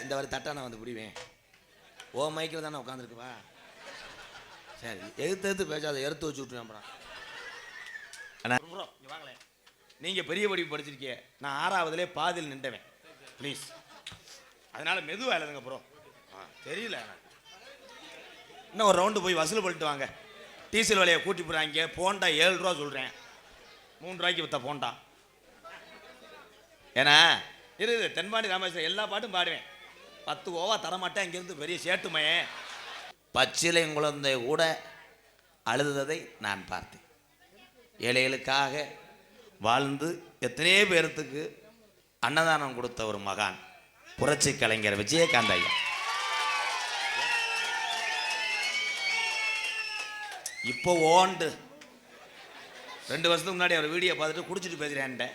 இந்த வரை தட்டா நான் வந்து பிடிவேன். ஓ மைக்கில் தானே உட்காந்துருக்குவா சரி எதிர்த்து எதிர்த்து பேசாத எடுத்து வச்சு விட்டுருவேன் அப்புறம். இங்கே வாங்களேன். நீங்கள் பெரிய படிப்பு படிச்சிருக்கீங்க. நான் ஆறாவதுலே பாதியில் நின்றவேன். ப்ளீஸ் அதனால மெதுவாக எழுதுங்க ப்ரோ ஆ தெரியல. இன்னும் ஒரு ரவுண்டு போய் வசூல் பண்ணிட்டு வாங்க. டீசல் விலையை கூட்டி போகிறாங்க போண்டா ஏழு ரூபா சொல்கிறேன் மூணு ரூபாய்க்கு விற்ற போண்டா. ஏன்னா இரு இரு, தென்பாண்டி ராமேஸ்வரம் எல்லா பாட்டும் பாடுவேன். பத்து ஓவா தரமாட்டேன் இங்கேருந்து பெரிய சேட்டுமையன் பச்சிலை குழந்தை கூட அழுததை நான் பார்த்தேன். ஏழைகளுக்காக வாழ்ந்து எத்தனையோ பேர்த்துக்கு அன்னதானம் கொடுத்த ஒரு மகான் புரட்சி கலைஞர் விஜயகாந்த் ஐயா. இப்போ ஓண்டு. ரெண்டு வருஷத்துக்கு முன்னாடி அவர் வீடியோ பார்த்துட்டு குடிச்சிட்டு பேசுகிறேன்ட்ட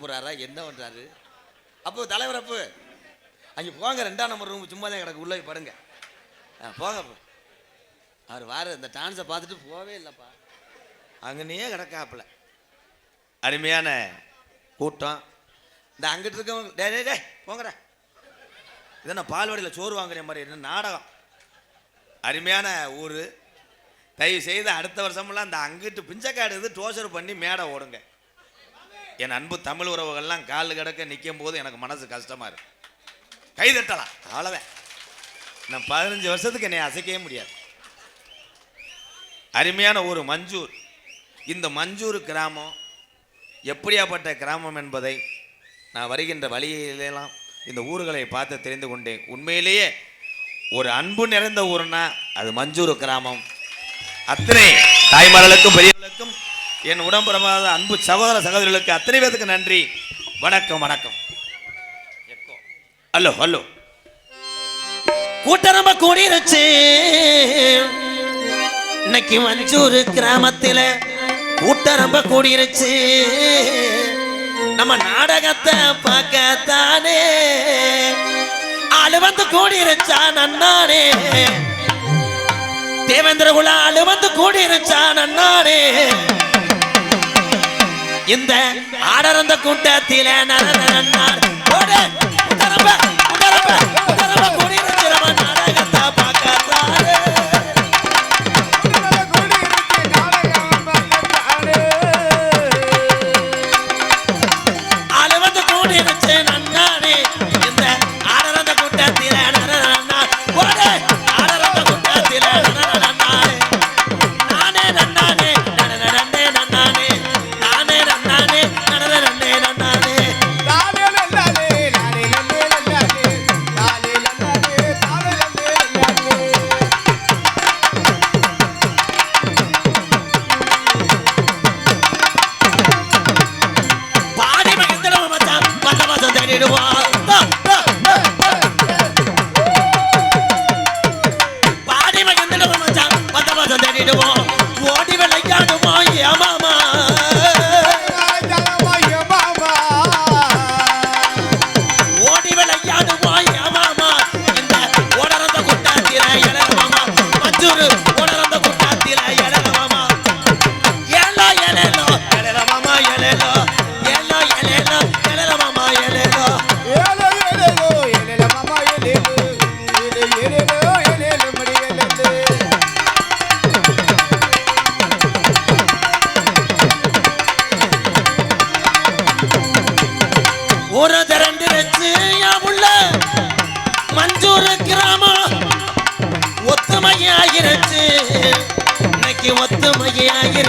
கும்பிட்றாரா என்ன பண்ணுறாரு அப்போ தலைவர் அப்போ அங்கே போங்க ரெண்டாம் நம்பர் ரூம் சும்மா தான் கிடக்கு உள்ளே படுங்க. ஆ போங்க அப்போ. அவர் வார இந்த டான்ஸை பார்த்துட்டு போவே இல்லைப்பா. அங்கனையே கிடக்காப்புல. அருமையான கூட்டம். இந்த அங்கிட்டு இருக்கவங்க டே டே டே போங்கடா. இதென்ன பால்வாடியில் சோறு வாங்குற மாதிரி என்ன நாடகம். அருமையான ஊர். தயவு செய்து அடுத்த வருஷமெல்லாம் அந்த அங்கிட்டு பிஞ்சக்காடு இது டோசர் பண்ணி மேடை ஓடுங்க. என் அன்பு தமிழ் உறவுகள்லாம் கால் கிடக்க நிற்கும் போது எனக்கு மனசு கஷ்டமா இருக்கு. கை தட்டலாம் அவ்வளோதான் நான் பதினஞ்சு வருஷத்துக்கு என்னை அசைக்கவே முடியாது. அருமையான ஊர் மஞ்சூர். இந்த மஞ்சூர் கிராமம் எப்படியாப்பட்ட கிராமம் என்பதை நான் வருகின்ற வழியிலெல்லாம் இந்த ஊர்களை பார்த்து தெரிந்து கொண்டேன். உண்மையிலேயே ஒரு அன்பு நிறைந்த ஊர்னா அது மஞ்சூர் கிராமம். அத்தனை தாய்மார்களுக்கும் பெரியவர்களுக்கும் என் உடம்புறமாத அன்பு சகோதர சகோதரிகளுக்கு அத்தனை பேருக்கு நன்றி. வணக்கம் வணக்கம். Hello hello. கூட்டம் ரொம்ப கூடிருச்சு. இன்னைக்கு மஞ்சூர் கிராமத்தில் கூட்டம் ரொம்ப கூடிருச்சு. நம்ம நாடகத்தை பார்க்கத்தானே. ஆளு வந்து கூடிருச்சா நன்னானே. தேவேந்திர குல ஆளு வந்து கூடிருச்சா நன்னானே. இந்த ஆடரந்த கூட்டத்தில நடந்த மஞ்சூர் கிராமம் ஒத்துமையாகிருச்சு இன்னைக்கு ஒத்துமையாயிரு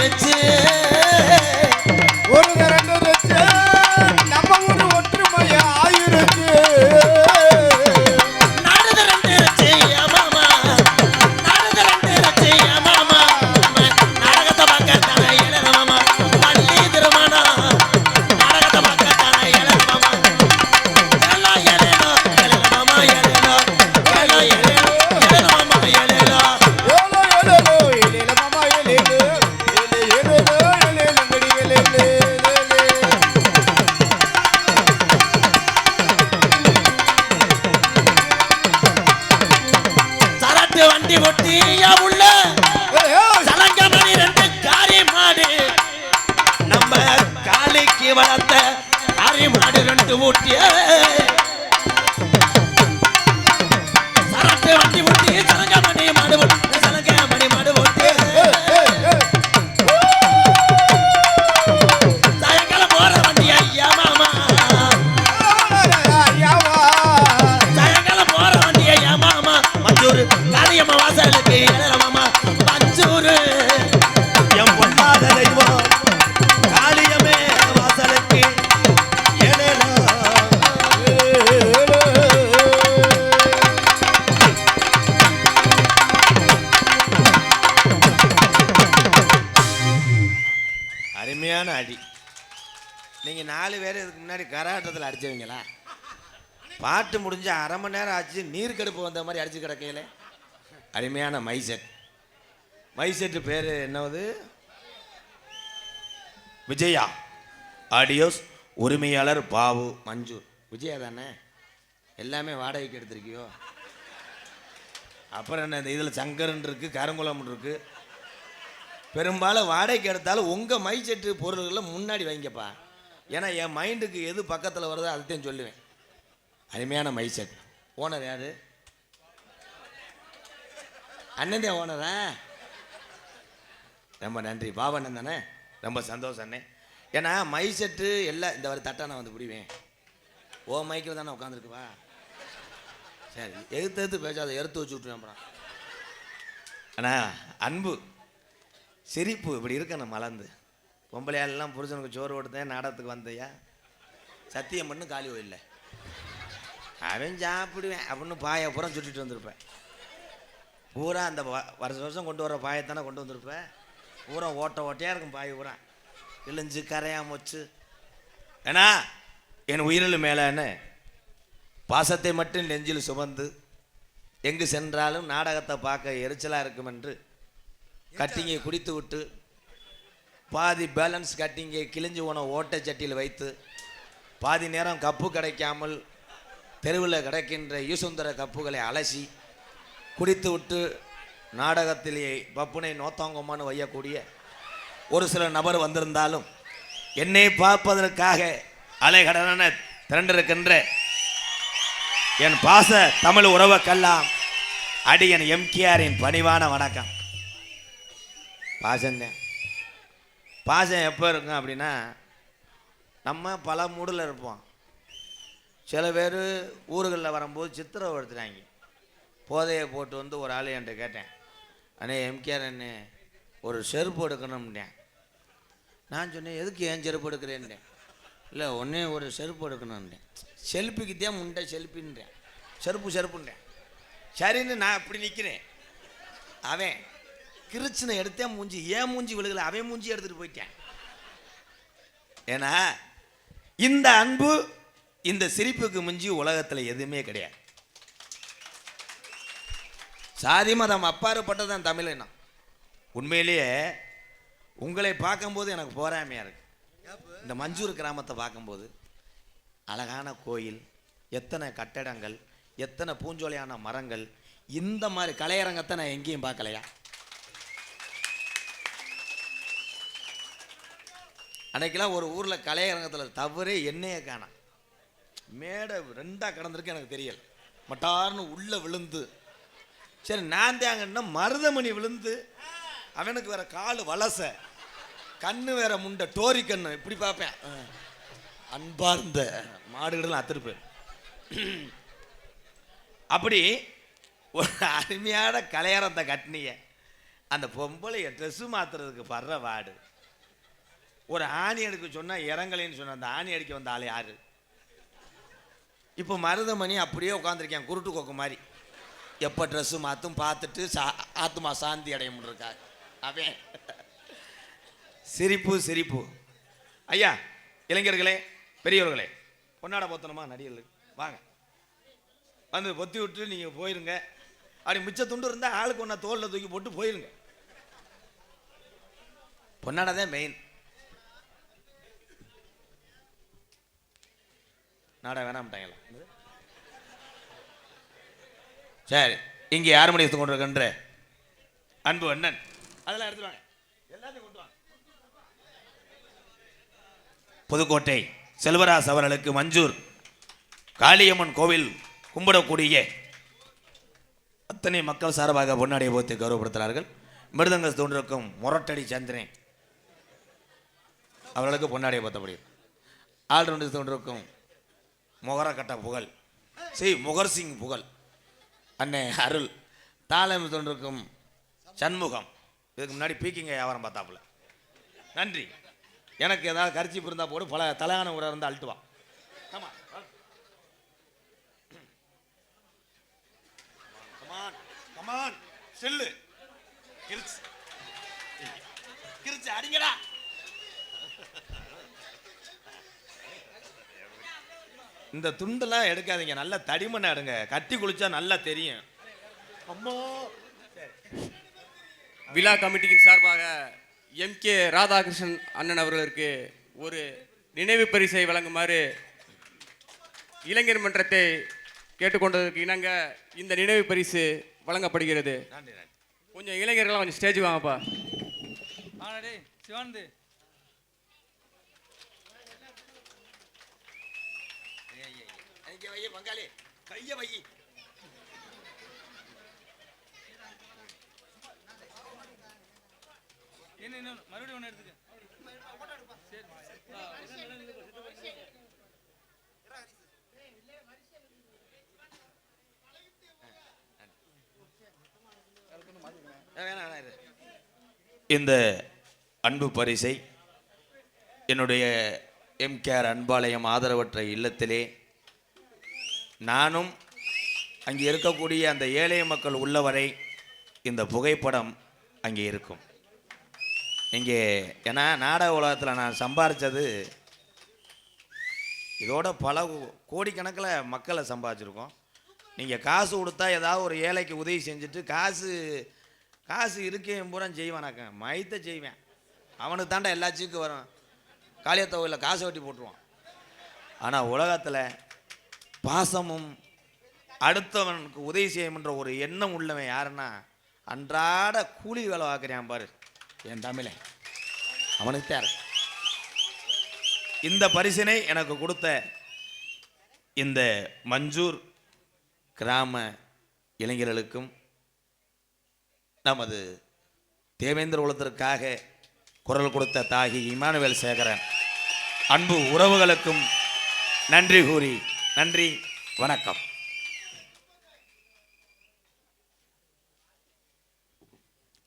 அடி நீங்கள் நாலு பேர் இதுக்கு முன்னாடி கரகாட்டத்தில் அடிச்சவங்களா? பாட்டு முடிஞ்ச அரை மணி நேரம் ஆச்சு நீர் கடுப்பு வந்த மாதிரி அடிச்சு கிடக்கையில. அருமையான மைசெட். மைசெட்டு பேர் என்னவது? விஜயா. ஆடியோஸ் உரிமையாளர் பாபு மஞ்சு. விஜயா தானே? எல்லாமே வாடகைக்கு எடுத்திருக்கியோ? அப்புறம் என்ன இந்த இதில் சங்கரன் இருக்குது கருங்குளம் இருக்குது பெரும்பாலும் வாடகைக்கு எடுத்தாலும் உங்கள் மைசெட்டு பொருள்களை முன்னாடி வைங்கப்பா. ஏன்னா என் மைண்டுக்கு எது பக்கத்தில் வருதோ அதுதான் சொல்லுவேன். அருமையான மைசெட் ஓனர் யாரு? அண்ணன் தான் ஓனரா ரொம்ப நன்றி. பாபண்ணன் தானே? ரொம்ப சந்தோஷம் அண்ணே. ஏன்னா மைசெட்டு எல்லாம் இந்த வரை தட்டை நான் வந்து பிடிவேன். ஓ மைக்கில் தானே உட்காந்துருக்குவா சரி எகுத்து எகுத்து பேசாத எடுத்து வச்சு விட்டுருவேன் அப்புறம். அண்ணா அன்பு. சிரிப்பு இப்படி இருக்கணும் மலர்ந்து. பொம்பளையாலெல்லாம் புருஷனுக்கு சோறு கொடுத்தேன் நாடகத்துக்கு வந்தையா? சத்தியம் பண்ணு காலி இல்லை அவன் சாப்பிடுவேன். அப்படின்னு பாயை பூரா சுட்டிட்டு வந்திருப்பேன். பூரா அந்த வருஷம் வருஷம் கொண்டு வர பாயத்தானே கொண்டு வந்திருப்பேன் பூரா ஓட்ட ஓட்டையாக இருக்கும் பாய் பூரா. இழிஞ்சு கரையாம வச்சு ஏன்னா என் உயிரில் மேலே என்ன? பாசத்தை மட்டும் நெஞ்சில் சுமந்து எங்கு சென்றாலும் நாடகத்தை பார்க்க எரிச்சலாக இருக்கும் என்று கட்டிங்கை குடித்து விட்டு பாதி பேலன்ஸ் கட்டிங்கை கிழிஞ்சு போன ஓட்டை சட்டியில் வைத்து பாதி நேரம் கப்பு கிடைக்காமல் தெருவில் கிடக்கின்ற ஈசுந்தர கப்புகளை அலசி குடித்து விட்டு நாடகத்திலே பப்புனை நோத்தாங்கம்மான்னு வையக்கூடிய ஒரு சில நபர் வந்திருந்தாலும் என்னை பார்ப்பதற்காக அலைகடன திரண்டிருக்கின்ற என் பாச தமிழ் உறவுக்கெல்லாம் அடியன் எம்கேஆரின் பணிவான வணக்கம். பாசந்தேன். பாசம் எப்போ இருக்கும் அப்படின்னா நம்ம பல மூடில் இருப்போம். சில பேர் ஊர்களில் வரும்போது சித்திரை எடுத்துட்டாங்க. போதையை போட்டு வந்து ஒரு ஆள் என்கிட்ட கேட்டேன். அண்ணே எம்கேஆர் அண்ணே ஒரு செருப்பு எடுக்கணும்னேன் நான் சொன்னேன் எதுக்கு ஏன் செருப்பு எடுக்கிறேன்ட்டேன்? இல்லை ஒன்றே ஒரு செருப்பு எடுக்கணும்ன்றேன் செல்ஃபிக்கு முண்டை செல்ஃபின்றேன் செருப்பு செருப்புன்றேன். சரின்னு நான் அப்படி நிற்கிறேன். அவன் கிருச்சினை எடுத்தே மூஞ்சி ஏன் மூஞ்சி விழுகல? அவன் மூஞ்சி எடுத்துகிட்டு போயிட்டேன். ஏன்னா இந்த அன்பு இந்த சிரிப்புக்கு மிஞ்சி உலகத்தில் எதுவுமே கிடையாது. சாதி மதம் அப்பாறுபட்டதான் தமிழினம் உண்மையிலேயே உங்களை பார்க்கும்போது எனக்கு போராமையாக இருக்கு. இந்த மஞ்சூர் கிராமத்தை பார்க்கும்போது அழகான கோயில் எத்தனை கட்டடங்கள் எத்தனை பூஞ்சோலையான மரங்கள் இந்த மாதிரி கலையரங்கத்தை நான் எங்கேயும் பார்க்கலையா? அன்னைக்கெல்லாம் ஒரு ஊரில் கலையரங்கத்தில் தவறே என்னையே காணோம் மேடை ரெண்டாக கடந்திருக்கு எனக்கு தெரியல. மட்டார்னு உள்ளே விழுந்து. சரி நான் தேங்கன்னா மருதமணி விழுந்து. அவனுக்கு வேற கால் வலச. கண்ணு வேற முண்டை. டோரி கண்ணு. இப்படி பார்ப்பேன். அன்பார்ந்த மாடுகள்லாம் அத்திருப்பேன் அப்படி ஒரு அருமையான கலையரத்தை கட்டினிய அந்த பொம்பளை ட்ரெஸ்ஸு மாத்துறதுக்கு படுற வாடு. ஒரு ஆணி அடிக்க சொன்னால் இறங்கலைன்னு சொன்ன அந்த ஆணி அடிக்க வந்த ஆள் யார்? இப்போ மருதமணி அப்படியே உட்காந்துருக்கேன் குருட்டு கோக்கு மாதிரி. எப்போ ட்ரெஸ்ஸு மாற்றும் பார்த்துட்டு சா ஆத்மா சாந்தி அடைய முடியிருக்காரு அவன் சிரிப்பு சிரிப்பு. ஐயா இளைஞர்களே பெரியவர்களே பொன்னாட போத்தனமா நடிகர்கள் வாங்க. வந்து பொத்தி விட்டு நீங்கள் போயிருங்க. அப்படி மிச்ச துண்டு இருந்தால் ஆளுக்கு ஒன்றா தோலில் தூக்கி போட்டு போயிருங்க. பொன்னாட தான் மெயின் நாடா வேணாம்ட்டாங்களா சரி இங்கே யார் மணி கொண்டு இருக்கின்ற? அன்பு அண்ணன். அதெல்லாம் எடுத்துட்டு எல்லாத்தையும் கொண்டு வாங்க. புதுக்கோட்டை செல்வராஜ் அவர்களுக்கு மஞ்சூர். காளியம்மன் கோவில் கும்பிடக்கூடிய அத்தனை மக்கள் சார்பாக பொன்னாடியை போத்து கௌரவப்படுத்துகிறார்கள். மிருதங்க தோன்றிருக்கும் முரட்டடி சந்திரன் அவர்களுக்கு பொண்ணாடிய போத்த முடியும் ஆல்ரவுண்டர் தோன்றிருக்கும் முகரக்கட்ட புகழ். சி முகர் சிங் புகழ். அண்ணே அருள். தாளம் தொண்டிருக்கும் சண்முகம். இதுக்கு முன்னாடி பீக்கிங்க வியாபாரம் பார்த்தாப்புல. நன்றி. எனக்கு ஏதாவது கரிச்சி இருந்தால் போடு பல தலையான உரம் இருந்தால் அழுட்டுவா ஆமா கமான் கமான் செல்லு. கிரிச்சு. கிரிச்சு அடிங்கடா. இந்த துண்டெல்லாம் எடுக்காதீங்க. நல்லா தடிமண்ணை எடுங்க. கட்டி குளிச்சா நல்லா தெரியும். அம்மா. விழா கமிட்டியின் சார்பாக எம் கே ராதாகிருஷ்ணன் அண்ணன் அவர்களுக்கு ஒரு நினைவு பரிசை வழங்குமாறு இளைஞர் மன்றத்தை கேட்டுக்கொண்டதற்கு இணங்க இந்த நினைவு பரிசு வழங்கப்படுகிறது. கொஞ்சம் இளைஞர்கள்லாம் கொஞ்சம் ஸ்டேஜ் வாங்கப்பா. சிவானந்து. கைய வை பங்காளி கைய வை என்ன என்ன மறுபடியும் ஒன்று எடுத்துக்க. இந்த அன்பு பரிசை என்னுடைய எம்கேஆர் அன்பாலயம் ஆதரவற்ற இல்லத்திலே நானும் அங்கே இருக்கக்கூடிய அந்த ஏழை மக்கள் உள்ளவரை இந்த புகைப்படம் அங்கே இருக்கும். இங்கே ஏன்னா நாடக உலகத்தில் நான் சம்பாரித்தது இதோட பல கோடிக்கணக்கில் மக்களை சம்பாதிச்சிருக்கோம் நீங்கள் காசு கொடுத்தா ஏதாவது ஒரு ஏழைக்கு உதவி செஞ்சுட்டு காசு காசு இருக்கையும் பூரா செய்வானாக்க மைத்த செய்வேன். அவனுக்கு தாண்டா எல்லா சீக்கு வரும். காளியத்தொகையில் காசை வெட்டி போட்டுருவான். ஆனால் உலகத்தில் பாசமும் அடுத்தவனுக்கு உதவி செய்யணுன்ற ஒரு எண்ணம் உள்ளவன் யாருன்னா அன்றாட கூலி வேலை பார்க்குறான் பாரு என் தமிழை. அவனுக்கு தான் இருக்கு இந்த பரிசினை எனக்கு கொடுத்த இந்த மஞ்சூர் கிராம இளைஞர்களுக்கும் நமது தேவேந்திர குலத்திற்காக குரல் கொடுத்த தாகி இமானுவேல் சேகரன் அன்பு உறவுகளுக்கும் நன்றி கூறி நன்றி வணக்கம்.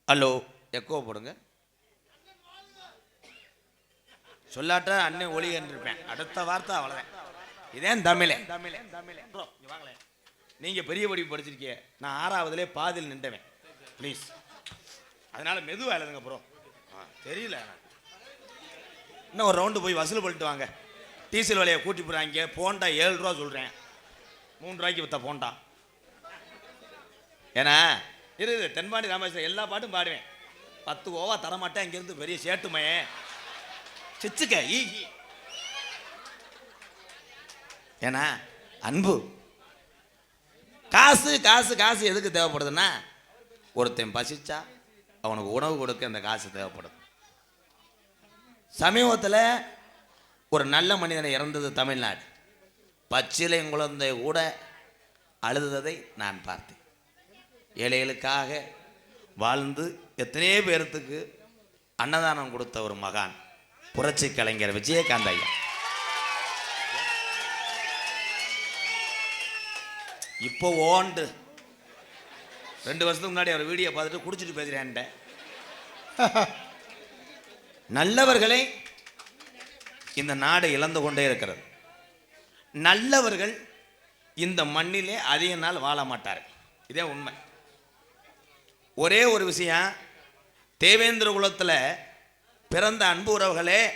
ஹலோ எக்கோ போடுங்க. சொல்லாட்ட அண்ணன் ஒளி இருப்பேன் அடுத்த வார்த்தை அவ்வளோதான் இதேன் தமிழே. தமிழே தமிழே ப்ரோ வாங்களேன் நீங்க பெரிய படிப்பு படிச்சிருக்கீங்க. நான் ஆறாவதுலே பாதியில் நின்றவேன். ப்ளீஸ் அதனால மெதுவாக எழுதுங்க ப்ரோ தெரியல. இன்னும் ஒரு ரவுண்டு போய் வசூல் பண்ணிட்டு வாங்க. டீசல் விலையை கூட்டி போகிறாங்க போண்டா ஏழு ரூபா சொல்கிறேன் மூணு ரூபாய்க்கு விற்ற போண்டா. ஏன்னா இரு தென்பாண்டி ராமேஸ்வரம் எல்லா பாட்டும் பாடுவேன். பத்து ஓவா தரமாட்டேன். இங்கேருந்து பெரிய சேட்டுமையே சிச்சுக்க ஈ ஏன்னா அன்பு. காசு காசு காசு எதுக்கு தேவைப்படுதுன்னா ஒருத்தன் பசிச்சா அவனுக்கு உணவு கொடுக்க அந்த காசு தேவைப்படும் சமீபத்தில் ஒரு நல்ல மனிதனை இறந்தது தமிழ்நாடு. பச்சிலையும் குழந்தை கூட அழுததை நான் பார்த்தேன். ஏழைகளுக்காக வாழ்ந்து எத்தனையோ பேர்த்துக்கு அன்னதானம் கொடுத்த ஒரு மகான் புரட்சி கலைஞர் விஜயகாந்த் ஐயா. இப்போ ஓண்டு. ரெண்டு வருஷத்துக்கு முன்னாடி அவர் வீடியோ பார்த்துட்டு குடிச்சிட்டு பேசுகிறேன்ட்ட நல்லவர்களை இந்த நாடு இழந்து கொண்டே இருக்கிறது. நல்லவர்கள் இந்த மண்ணிலே அதிக நாள் வாழ மாட்டார்கள். இதே உண்மை. ஒரே ஒரு விஷயம் தேவேந்திர குலத்தில் பிறந்த அன்பு உறவுகளே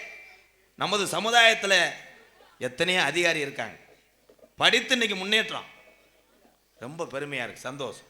நமது சமுதாயத்தில் எத்தனையோ அதிகாரி இருக்காங்க. படித்து இன்னைக்கு முன்னேற்றம். ரொம்ப பெருமையாக இருக்குது சந்தோஷம்.